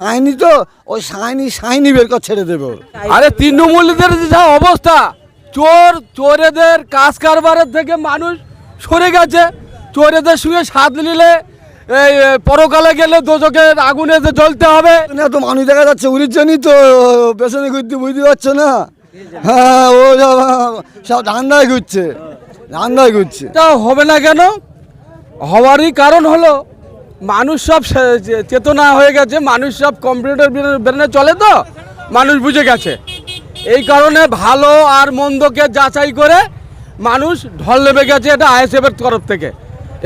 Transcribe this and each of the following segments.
সাইনি তো ওই সাইনি সাইনি বের কর ছেড়ে দেবে। আরে তৃণমূলীদের যে যা অবস্থা চোর চোরেদের কাজ কারবারের থেকে মানুষ সরে গেছে। চোরেদের সঙ্গে সাথ নিলে এই পরকালে গেলে দোজকের আগুনে যে জ্বলতে হবে। না তো মানুষ দেখা যাচ্ছে উড়ির জন্যই তো পেছনে ঘুরতে বুঝতে পারছ না। হ্যাঁ ও সব সব ধান্দায় ঘুরছে ধান্দায় ঘুরছে। তা হবে না কেন? হওয়ারই কারণ হলো মানুষ সব চেতনা হয়ে গেছে মানুষ সব কম্পিউটার ব্রেনে চলে তো? মানুষ বুঝে গেছে। এই কারণে ভালো আর মন্দকে যাচাই করে মানুষ ঢল নেমে গেছে এটা আইএসএফের তরফ থেকে।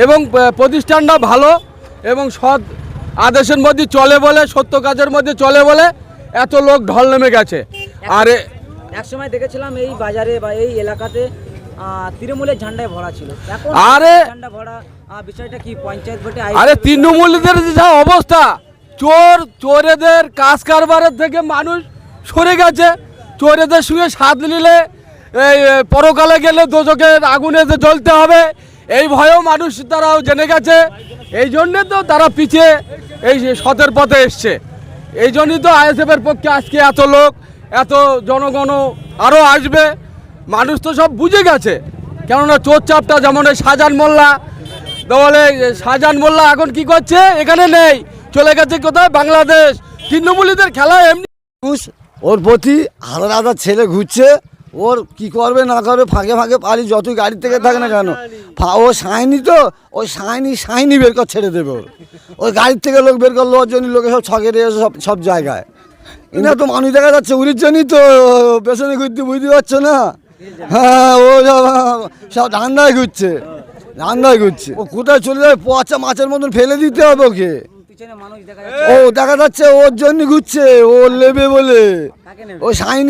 এবং প্রতিষ্ঠানটা ভালো এবং সৎ আদেশের মধ্যে চলে বলে সত্য কাজের মধ্যে চলে বলে এত লোক ঢল নেমে গেছে। আর এক সময় দেখেছিলাম এই বাজারে বা এই এলাকাতে তৃণমূলের ঝান্ডায় ভরা ছিল। আরে- ঝান্ডা ভরা বিষয়টা কি? পঞ্চায়েত ভোটে আরে তৃণমূলীদের যা অবস্থা চোর চোরেদের কাজ কারবারের থেকে মানুষ সরে গেছে। চোরেদের সঙ্গে সাথ নিলে এই পরকালে গেলে দোজকের আগুনে যে জ্বলতে হবে এই ভয়েও মানুষ তারাও জেনে গেছে। এই জন্যে তো তারা পিছিয়ে এই সতের পথে এসছে। এই জন্যই তো আইএসএফের পক্ষে আজকে এত লোক এত জনগণ আরও আসবে। মানুষ তো সব বুঝে গেছে। কেননা চোর চাপটা যেমন এই শাহজাহান মোল্লা বলে শাহজাহান মোল্লা এখন কি করছে? এখানে নেই। চলে গেছে কোথায়? বাংলাদেশ। তৃণমূলীদের খেলা এমনি ওর প্রতি আলাদা আলাদা ছেলে ঘুরছে। ওর কি করবে, না করবে, ফাঁকে ফাঁকে পারি যতই গাড়ি থেকে থাকে না কেন। ও সাইনি তো ওই সাইনি সাইনি বের কর, ছেড়ে দেবে ওর। ওই গাড়ির থেকে লোক বের করল, ওর জন্য লোকে সব ছকে সব সব জায়গায়। না তো মানুষ দেখা যাচ্ছে, উড়ির জন্যই তো পেছনে ঘুরতে বুঝতে পারছ না। হ্যাঁ ও সব সব ধান্দায় ঘুরছে। ধান্দায় ঘুরছে। ও কোথায় চলে যাবে পচা মাছের মতন ফেলে দিতে হবে ওকে। ও দেখা যাচ্ছে ওর জন্য ঘুরছে ও নেবে বলে। ও সাইন